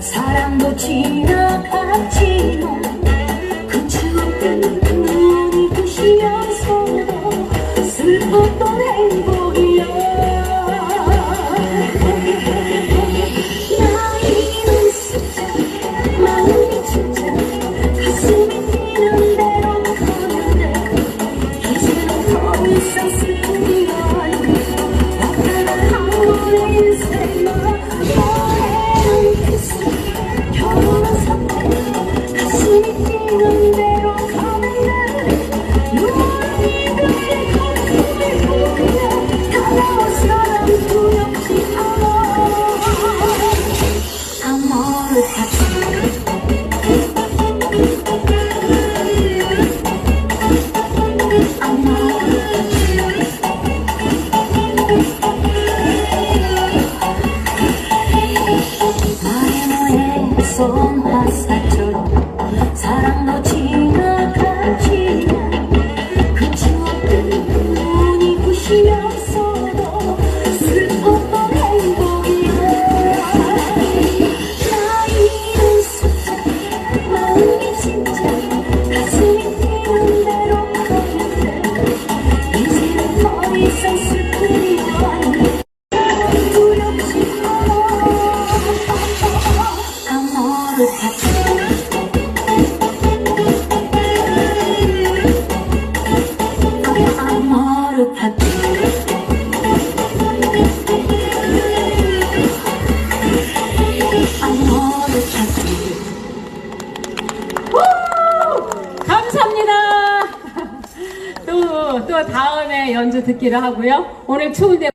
사랑도 지나갔지만 그 추억들은 눈이 부시면서도 슬펐던 행복이야. 나이는 숫자 마음이 진짜. 가슴이 뛰는 대로 가는데 이제는 더 이상 아니고 왔다가 한번의 인생만 쏜 화살처럼 사랑도 지나갔지만 그 추억들은 눈이 부시면서도 슬펐던 행복이야 나이는 숫자 마음이 진짜 또 다음에 연주 듣기로 하고요. 오늘 추운데